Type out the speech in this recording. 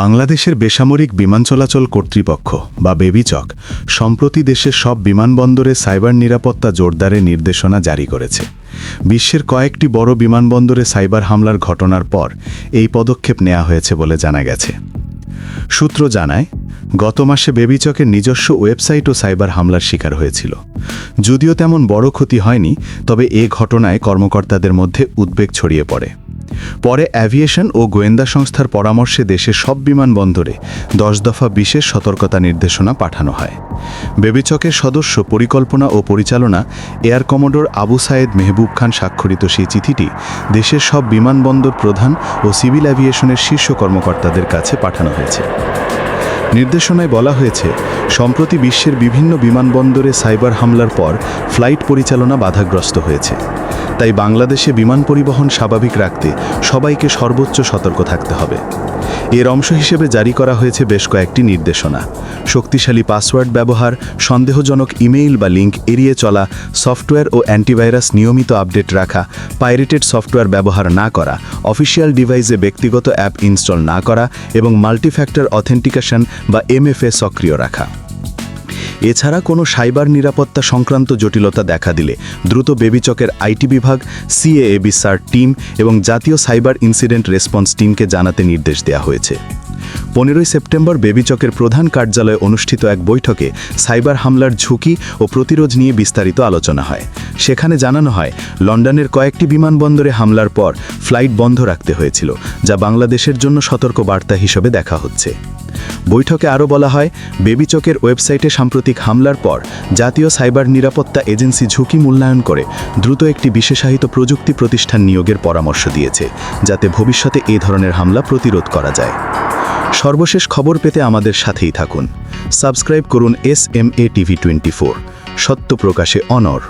বাংলাদেশের বেসামরিক বিমান চলাচল কর্তৃপক্ষ বা বেবিচক সম্প্রতি দেশের সব বিমানবন্দরে সাইবার নিরাপত্তা জোরদারের নির্দেশনা জারি করেছে। বিশ্বের কয়েকটি বড় বিমানবন্দরে সাইবার হামলার ঘটনার পর এই পদক্ষেপ নেওয়া হয়েছে বলে জানা গেছে। সূত্র জানায়, গত মাসে বেবিচকের নিজস্ব ওয়েবসাইটও সাইবার হামলার শিকার হয়েছিল। যদিও তেমন বড় ক্ষতি হয়নি, তবে এ ঘটনায় কর্মকর্তাদের মধ্যে উদ্বেগ ছড়িয়ে পড়ে। পরে অ্যাভিয়েশন ও গোয়েন্দা সংস্থার পরামর্শে দেশের সব বিমানবন্দরে দশ দফা বিশেষ সতর্কতা নির্দেশনা পাঠানো হয়। বেবিচকের সদস্য পরিকল্পনা ও পরিচালনা এয়ার কমোডোর আবু সায়েদ মেহবুব খান স্বাক্ষরিত সেই চিঠিটি দেশের সব বিমানবন্দর প্রধান ও সিভিল অ্যাভিয়েশনের শীর্ষ কর্মকর্তাদের কাছে পাঠানো হয়েছে। নির্দেশনায় বলা হয়েছে, সম্প্রতি বিশ্বের বিভিন্ন বিমানবন্দরে সাইবার হামলার পর ফ্লাইট পরিচালনা বাধাগ্রস্ত হয়েছে। তাই বাংলাদেশে বিমান পরিবহন স্বাভাবিক রাখতে সবাইকে সর্বোচ্চ সতর্ক থাকতে হবে। এর অংশ হিসেবে জারি করা হয়েছে বেশ কয়েকটি নির্দেশনা। শক্তিশালী পাসওয়ার্ড ব্যবহার, সন্দেহজনক ইমেইল বা লিঙ্ক এড়িয়ে চলা, সফটওয়্যার ও অ্যান্টিভাইরাস নিয়মিত আপডেট রাখা, পাইরেটেড সফটওয়্যার ব্যবহার না করা, অফিসিয়াল ডিভাইসে ব্যক্তিগত অ্যাপ ইনস্টল না করা এবং মাল্টিফ্যাক্টর অথেন্টিকেশন বা এমএফএ সক্রিয় রাখা। এছাড়া কোনো সাইবার নিরাপত্তা সংক্রান্ত জটিলতা দেখা দিলে দ্রুত বেবিচকের আইটি বিভাগ সিএএবি সার টিম এবং জাতীয় সাইবার ইনসিডেন্ট রেসপন্স টিমকে জানাতে নির্দেশ দেওয়া হয়েছে। পনেরোই সেপ্টেম্বর বেবিচকের প্রধান কার্যালয়ে অনুষ্ঠিত এক বৈঠকে সাইবার হামলার ঝুঁকি ও প্রতিরোধ নিয়ে বিস্তারিত আলোচনা হয়। সেখানে জানানো হয়, লন্ডনের কয়েকটি বিমানবন্দরে হামলার পর ফ্লাইট বন্ধ রাখতে হয়েছিল, যা বাংলাদেশের জন্য সতর্ক বার্তা হিসেবে দেখা হচ্ছে। বৈঠকে আরও বলা হয় বেবিচকের ওয়েবসাইটে সাম্প্রতিক হামলার পর জাতীয় সাইবার নিরাপত্তা এজেন্সি ঝুঁকি মূল্যায়ন করে দ্রুত একটি বিশেষায়িত প্রযুক্তি প্রতিষ্ঠান নিয়োগের পরামর্শ দিয়েছে, যাতে ভবিষ্যতে এ ধরনের হামলা প্রতিরোধ করা যায়। সর্বশেষ খবর পেতে আমাদের সাথেই থাকুন। সাবস্ক্রাইব করুন S M A TV twenty four. সত্য প্রকাশে অনর।